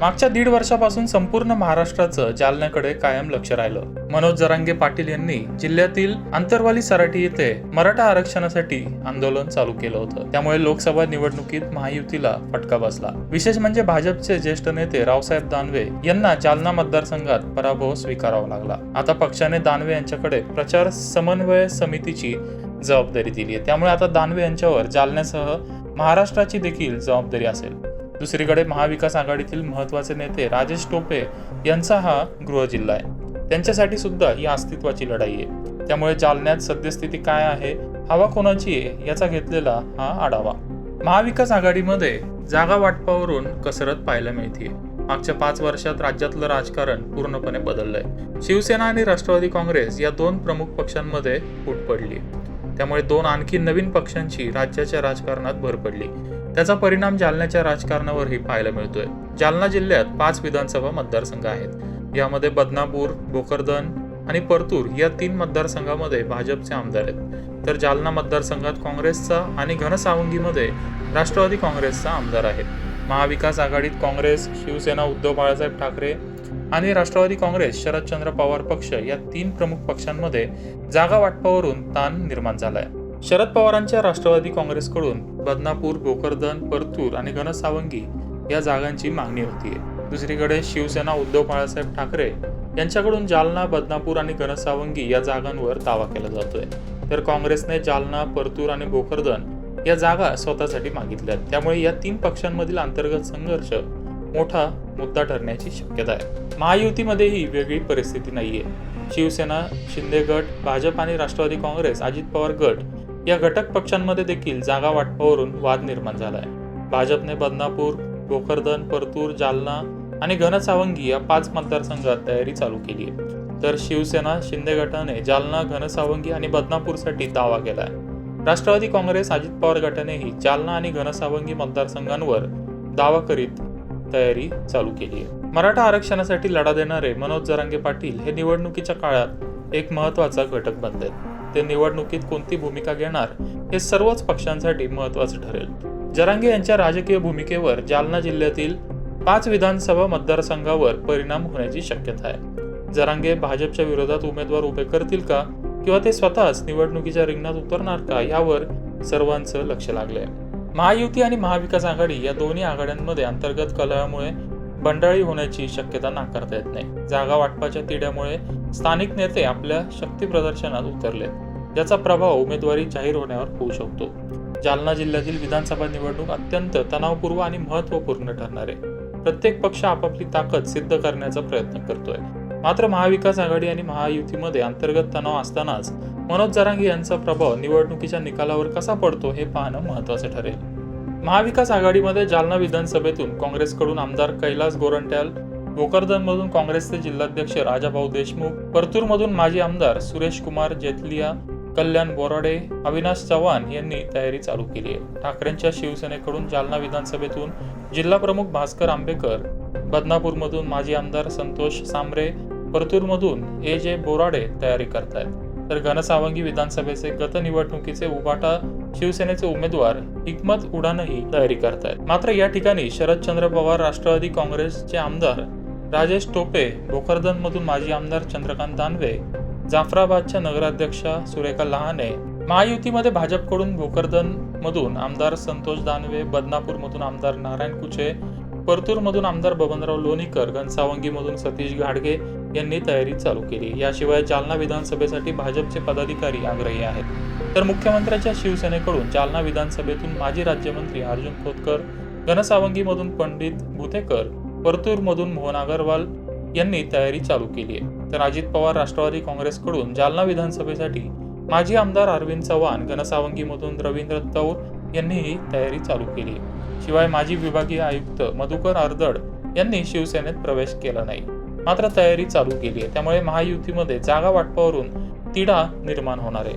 मागच्या दीड वर्षापासून संपूर्ण महाराष्ट्राचं जालन्याकडे कायम लक्ष राहिलं. मनोज जरांगे पाटील यांनी जिल्ह्यातील आंतरवाली सराठी येथे मराठा आरक्षणासाठी आंदोलन चालू केलं होतं. त्यामुळे लोकसभा निवडणुकीत महायुतीला फटका बसला. विशेष म्हणजे भाजपचे ज्येष्ठ नेते रावसाहेब दानवे यांना जालना मतदारसंघात पराभव स्वीकारावा लागला. आता पक्षाने दानवे यांच्याकडे प्रचार समन्वय समितीची जबाबदारी दिली आहे त्यामुळे आता दानवे यांच्यावर जालन्यासह महाराष्ट्राची देखील जबाबदारी असेल. दुसरीकडे महाविकास आघाडीतील महत्त्वाचे नेते राजेश टोपे यांचा हा गृह जिल्हा आहे. त्यांच्यासाठी सुद्धा ही अस्तित्वाची लढाई आहे. त्यामुळे जालन्यात सद्यस्थिती काय आहे हवा कोणाची आहे याचा घेतलेला हा आढावा. महाविकास आघाडीमध्ये जागा वाटपावरून कसरत पाहायला मिळते मागच्या पाच वर्षात राज्यातलं राजकारण पूर्णपणे बदललंय. शिवसेना आणि राष्ट्रवादी काँग्रेस या दोन प्रमुख पक्षांमध्ये फूट पडली त्यामुळे दोन आणखी नवीन पक्षांची राज्याच्या राजकारणात भर पडली. त्याचा परिणाम जालन्याच्या राजकारणावरही पाहायला मिळतोय. जालना जिल्ह्यात पाच विधानसभा मतदारसंघ आहेत. यामध्ये बदनापूर भोकरदन आणि परतूर या तीन मतदारसंघामध्ये भाजपचे आमदार आहेत. तर जालना मतदारसंघात काँग्रेसचा आणि घनसावंगीमध्ये राष्ट्रवादी काँग्रेसचा आमदार आहे. महाविकास आघाडीत काँग्रेस शिवसेना उद्धव बाळासाहेब ठाकरे आणि राष्ट्रवादी काँग्रेस शरदचंद्र पवार पक्ष या तीन प्रमुख पक्षांमध्ये जागा वाटपावरून ताण निर्माण झाला आहे शरद पवारांच्या राष्ट्रवादी काँग्रेसकडून बदनापूर भोकरदन परतूर आणि घनसावंगी या जागांची मागणी होतीये. दुसरीकडे शिवसेना उद्धव बाळासाहेब ठाकरे यांच्याकडून जालना बदनापूर आणि घनसावंगी या जागांवर दावा केला जातोय. तर काँग्रेसने जालना परतूर आणि भोकरदन या जागा स्वतःसाठी मागितल्या त्यामुळे या तीन पक्षांमधील अंतर्गत संघर्ष मोठा मुद्दा ठरण्याची शक्यता आहे. महायुतीमध्येही वेगळी परिस्थिती नाहीये. शिवसेना शिंदे गट भाजप आणि राष्ट्रवादी काँग्रेस अजित पवार गट या घटक पक्षांमध्ये देखील जागा वाटपावरून वाद निर्माण झालाय. भाजपने बदनापूर भोकरदन परतूर जालना आणि घनसावंगी या पाच मतदारसंघात तयारी चालू केली आहे. तर शिवसेना शिंदे गटाने जालना घनसावंगी आणि बदनापूरसाठी दावा केलाय. राष्ट्रवादी काँग्रेस अजित पवार गटानेही जालना आणि घनसावंगी मतदारसंघांवर दावा करीत तयारी चालू केली आहे. मराठा आरक्षणासाठी लढा देणारे मनोज जरांगे पाटील हे निवडणुकीच्या काळात एक महत्त्वाचा घटक बनले ते निवडणुकीत कोणती भूमिका घेणार हे सर्वच पक्षांसाठी महत्वाचं ठरेल. जरांगे यांच्या राजकीय भूमिकेवर जालना जिल्ह्यातील पाच विधानसभा मतदारसंघावर परिणाम होण्याची शक्यता आहे. जरांगे भाजपच्या विरोधात उमेदवार उभे करतील का किंवा ते स्वतःच निवडणुकीच्या रिंगणात उतरणार का यावर सर्वांचं लक्ष लागलंय. महायुती आणि महाविकास आघाडी या दोन्ही आघाड्यांमध्ये अंतर्गत कलहामुळे बंडाळी होण्याची शक्यता नाकारता येत नाही. जागा वाटपाच्या तिढ्यामुळे स्थानिक नेते आपल्या शक्ती प्रदर्शनात उतरलेत ज्याचा प्रभाव उमेदवारी जाहीर होण्यावर होऊ शकतो. जालना जिल्ह्यातील विधानसभा निवडणूक अत्यंत तणावपूर्व आणि महत्त्वपूर्ण ठरणार आहे. प्रत्येक पक्ष आपापली ताकद सिद्ध करण्याचा प्रयत्न करतोय. मात्र महाविकास आघाडी आणि महायुतीमध्ये अंतर्गत तणाव असतानाच मनोज जरांगे यांचा प्रभाव निवडणुकीच्या निकालावर कसा पडतो हे पाहणं महत्वाचं ठरेल. महाविकास आघाडीमध्ये जालना विधानसभेतून काँग्रेसकडून आमदार कैलास गोरंट्याल भोकरदनमधून काँग्रेसचे जिल्हाध्यक्ष राजाभाऊ देशमुख परतूरमधून माजी आमदार सुरेश कुमार जेतलिया कल्याण बोराडे अविनाश चव्हाण यांनी तयारी चालू केली आहे. ठाकरेंच्या शिवसेनेकडून जालना विधानसभेतून जिल्हा प्रमुख भास्कर आंबेकर बदनापूरमधून माजी आमदार संतोष सांबरे परतूरमधून ए जे बोराडे तयारी करतायत. तर घनसावंगी विधानसभेचे गत निवडणुकीचे शिवसेनेचे उमेदवार हिकमत उडानही तयारी करतायत. मात्र या ठिकाणी शरदचंद्र पवार राष्ट्रवादी काँग्रेसचे आमदार राजेश टोपे भोकरदनमधून माजी आमदार चंद्रकांत दानवे जाफराबादच्या नगराध्यक्षा सुरेखा लहाने महायुतीमध्ये भाजपकडून भोकरदन मधून आमदार संतोष दानवे बदनापूरमधून आमदार नारायण कुचे परतूरमधून आमदार बबनराव लोणीकर घनसावंगीमधून सतीश घाडगे यांनी तयारी चालू केली. याशिवाय जालना विधानसभेसाठी भाजपचे पदाधिकारी आग्रही आहेत. तर मुख्यमंत्र्यांच्या शिवसेनेकडून जालना विधानसभेतून माजी राज्यमंत्री अर्जुन खोतकर घनसावंगीमधून पंडित भुतेकर परतूरमधून मोहन अगरवाल यांनी तयारी चालू केली आहे. तर अजित पवार राष्ट्रवादी काँग्रेसकडून जालना विधानसभेसाठी माजी आमदार अरविंद चव्हाण घनसावंगीमधून रवींद्र तौर यांनीही तयारी चालू केली आहे. शिवाय माजी विभागीय आयुक्त मधुकर अर्दड यांनी शिवसेनेत प्रवेश केला नाही. मात्र तयारी चालू केली आहे. त्यामुळे महायुतीमध्ये जागा वाटपावरून तिढा निर्माण होणार आहे.